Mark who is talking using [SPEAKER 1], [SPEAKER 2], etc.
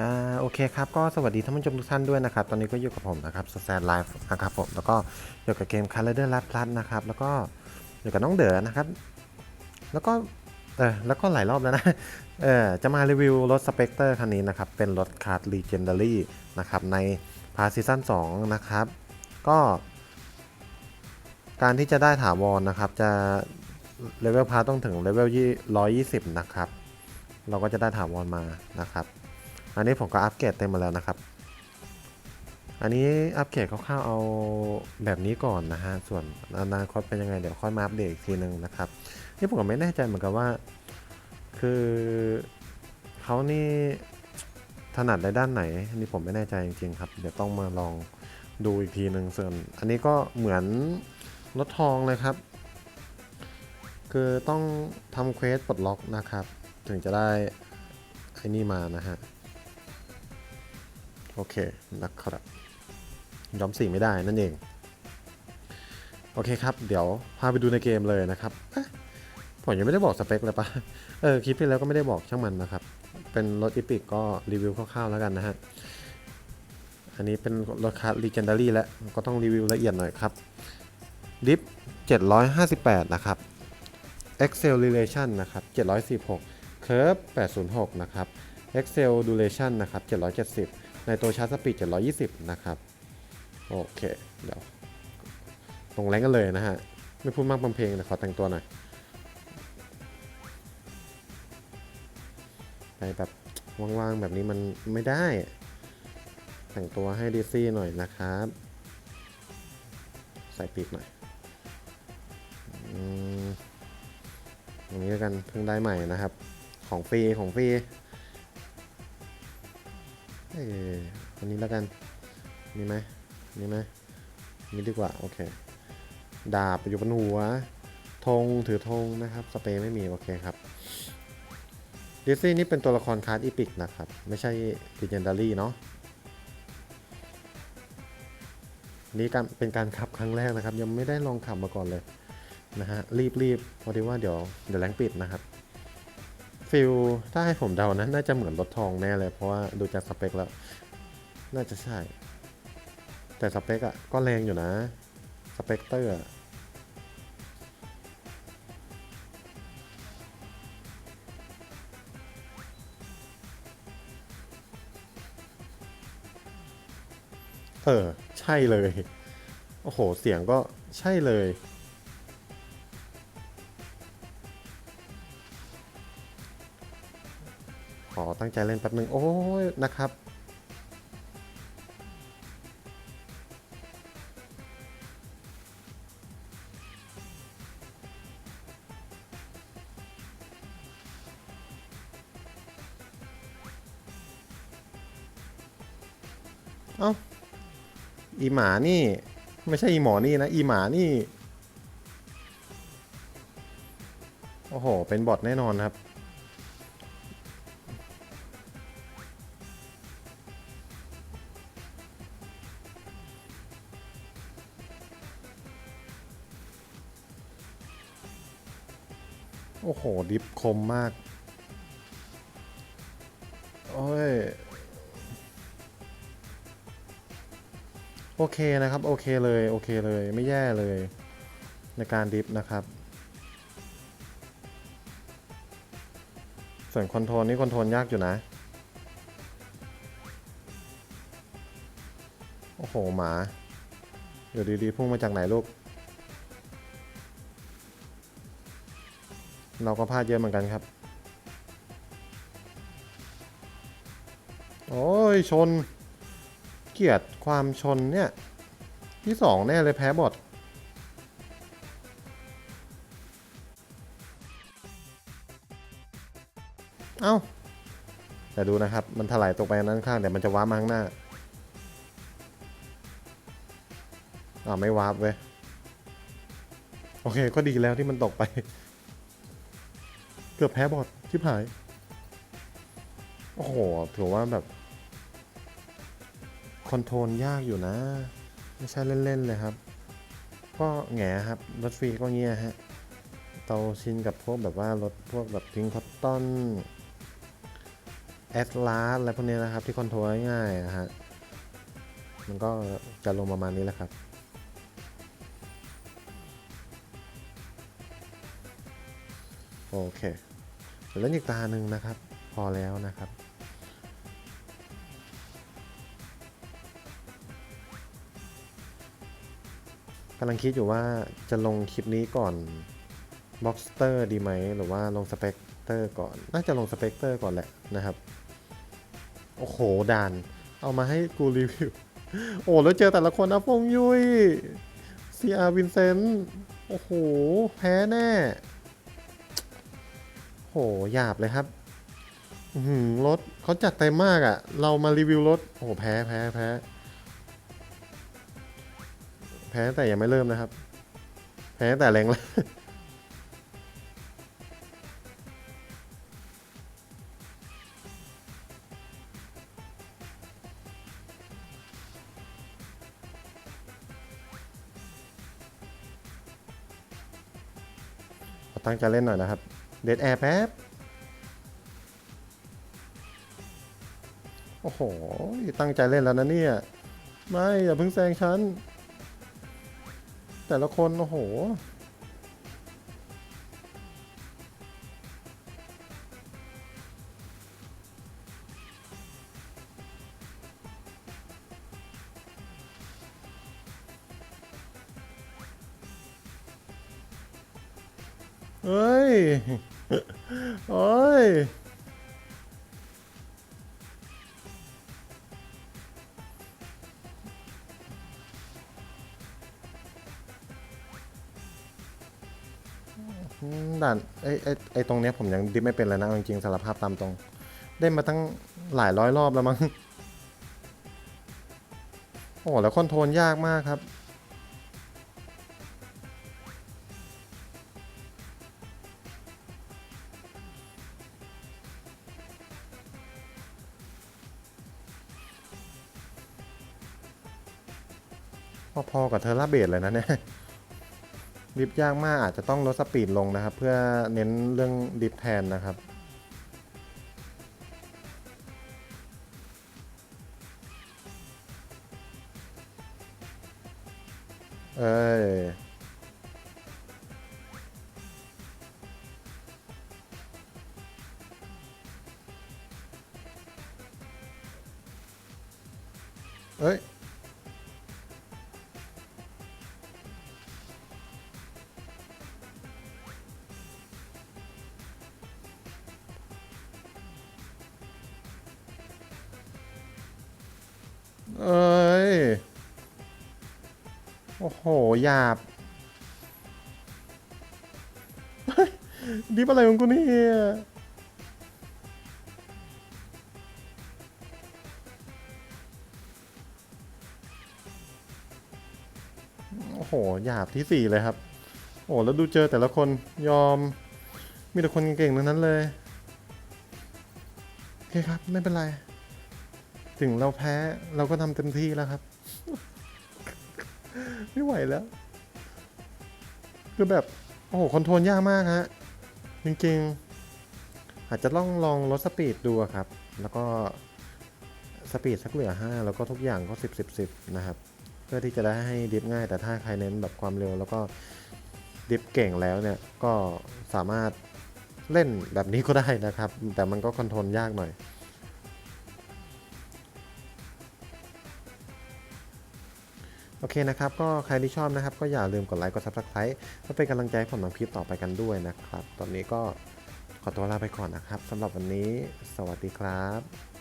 [SPEAKER 1] อ่าโอเคครับก็สวัสดีท่านผู้ชมทุกท่านด้วยนะครับ ตอนนี้ก็อยู่กับผมนะครับสแตนไลฟ์นะครับผมแล้วก็อยู่กับเกม c o l o r d e r l a d Plus นะครับแล้วก็อยู่กับน้องเด๋อนะครับ แล้วก็เออแล้วก็หลายรอบแล้วนะเออจะมารีวิวรถสเปกเตอร์คันนี้นะครับ เป็นรถคาร์ด Legendary นะครับในพาซีซั่น2นะครับ ก็ การที่จะได้ถาวรนะครับ จะเลเวลพาต้องถึงเลเวล120 นะครับ เราก็จะได้ถาวรมานะครับ อันนี้ผมก็อัปเกรดเต็มมาแล้วนะครับ อันนี้อัปเกรดคร่าวๆเอาแบบนี้ก่อนนะฮะ ส่วนอนาคตเป็นยังไงเดี๋ยวค่อยมาอัปเดตอีกทีนึงนะครับ นี่ผมก็ไม่แน่ใจเหมือนกันว่า คือเขานี่ถนัดในด้านไหน อันนี้ผมไม่แน่ใจจริงๆครับ เดี๋ยวต้องมาลองดูอีกทีหนึ่งส่วน อันนี้ก็เหมือนรถทองเลยครับ คือต้องทำเควสปลดล็อกนะครับ ถึงจะได้ไอ้นี่มานะฮะ โอเคนะครับย้อมสีไม่ได้นั่นเอง โอเคครับ เดี๋ยวพาไปดูในเกมเลยนะครับผมยังไม่ได้บอกสเปคเลยปะเออคลิปที่แล้วก็ไม่ได้บอกช่างมันนะครับ เป็นรถอีพิกก็รีวิวคร่าวๆแล้วกันนะฮะ อันนี้เป็นรถคัส Legendary แล้วก็ต้องรีวิวละเอียดหน่อยครับดิฟ758 นะครับ Acceleration นะครับ 716 Curve 806 นะครับ Excel Duration นะครับ 770 ในตัวชาร์จสปีด720 นะครับ โอเค เดี๋ยวลงแรงกันเลยนะฮะ ไม่พูดมากบำเพลงแต่ขอแต่งตัวหน่อย ไปแบบว่างๆ แบบนี้มันไม่ได้ แต่งตัวให้ดีซี่หน่อยนะครับ ใส่ปีกหน่อยอืมตรงนี้กันเพิ่งได้ใหม่นะครับ ของฟรีของฟรี เอออันนี้แล้วกัน มีไหมมีไหมมีดีกว่า โอเค ดาบอยู่บนหัว ธงถือธงนะครับ สเปรย์ไม่มี โอเคครับดิซี่นี่เป็นตัวละครคาร์ดอีพิกนะครับ ไม่ใช่ Legendary เนาะนี่การเป็นการขับครั้งแรกนะครับ ยังไม่ได้ลองขับมาก่อนเลยนะฮะรีบรีบพอดีว่าเดี๋ยวเดี๋ยวแรงปิดนะครับ ฟิลถ้าให้ผมเดานะน่าจะเหมือนรถทองแน่เลย เพราะว่าดูจากสเปคแล้ว น่าจะใช่ แต่สเปคอะก็แรงอยู่นะ สเปกเตอร์เออ ใช่เลย โอ้โห เสียงก็ใช่เลย ขอตั้งใจเล่นแป๊บนึง โอ้ยนะครับ เอ้า อีหมานี่ ไม่ใช่อีหมอนี่นะ อีหมานี่ โอ้โห เป็นบอทแน่นอนครับ โอ้โห ดิฟคมมาก โอ้ย โอเคนะครับ โอเคเลย โอเคเลย ไม่แย่เลย ในการดิฟนะครับ ส่วนคอนโทรลนี่คอนโทรลยากอยู่นะ โอ้โห หมา เดี๋ยวดีๆพุ่งมาจากไหนลูก เราก็พลาดเยอะเหมือนกันครับ โอ้ยชน เกลียดความชนเนี่ย ที่สองแน่เลยแพ้บอทเอ้าแต่ดูนะครับ มันถลายตกไปด้นข้างแต่มันจะวาร์ปมาข้างหน้าอ่าไม่วาร์ปเว้ย โอเค ก็ดีแล้วที่มันตกไป เกือบแพ้บอทชิบหาย โอ้โห ถือว่าแบบ คอนโทรลยากอยู่นะ ไม่ใช่เล่น ๆ เลยครับ ก็แง่ครับ รถฟรีก็เงี้ยฮะเราชินกับพวกแบบว่ารถพวกแบบพิงคอตตอนแอสลาสอะไรพวกนี้นะครับ ที่คอนโทรลง่ายๆนะฮะ มันก็จะลงประมาณนี้แหละครับ โอเคเดี๋ยวเล่นอีกตาหนึ่งนะครับ พอแล้วนะครับ กำลังคิดอยู่ว่าจะลงคลิปนี้ก่อนบ็อกสเตอร์ดีไหม หรือว่าลงสเปกเตอร์ก่อน น่าจะลงสเปกเตอร์ก่อนแหละนะครับ โอ้โหด่าน เอามาให้กูรีวิว โอ้แล้วเจอแต่ละคนนะพงยุยซีอาร์วินเซนต์ โอ้โห แพ้แน่ โหหยาบเลยครับหือรถเขาจัดเต็มมากอะ่ะ เรามารีวิวรถ โอ้โห แพ้แพ้แพ้แพ้แต่ยังไม่เริ่มนะครับ แพ้แต่แรงแล้วตั้งใจเล่นหน่อยนะครับ เดดแอร์แป๊บ โอ้โห ตั้งใจเล่นแล้วนะเนี่ย ไม่ อย่าเพิ่งแซงฉัน แต่ละคน โอ้โห เฮ้ยโอ้ยด่านไอ้ไอ้ไอ้ตรงเนี้ยผมยังดิฟไม่เป็นเลยนะเอาจริงๆสารภาพตามตรง ได้มาตั้งหลายร้อยรอบแล้วมั้ง โอ้แล้วคอนโทรลยากมากครับ พอๆกับเทอร์ราเบดเลยนะเนี่ยดิฟยากมากอาจจะต้องลดสปีดลงนะครับ เพื่อเน้นเรื่องดิฟแทนนะครับเอ้ยเอ้ย เอ้ย โอ้โหหยาบ ดิบอะไรของกูเนี่ยโอ้โหหยาบที่สี่เลยครับ โอ้แล้วดูเจอแต่ละคนยอม มีแต่คนเก่งๆทั้งนั้นเลย โอเคครับ ไม่เป็นไร ถึงเราแพ้เราก็ทำเต็มที่แล้วครับ ไม่ไหวแล้ว คือแบบ โอ้โห คอนโทรลยากมากฮะ จริงๆ อาจจะต้องลองลดสปีดดูครับ แล้วก็สปีดสักเหลือ 5 แล้วก็ทุกอย่างก็ 10 10 10 นะครับ เพื่อที่จะได้ให้ดิฟง่าย แต่ถ้าใครเน้นแบบความเร็ว แล้วก็ดิฟเก่งแล้วเนี่ย ก็สามารถเล่นแบบนี้ก็ได้นะครับ แต่มันก็คอนโทรลยากหน่อย โอเคนะครับ ก็ใครที่ชอบนะครับ ก็อย่าลืมกดไลค์กด subscribe เพื่อเป็นกำลังใจให้ผมทำคลิปต่อไปกันด้วยนะครับ ตอนนี้ก็ขอตัวลาไปก่อนนะครับสำหรับวันนี้ สวัสดีครับ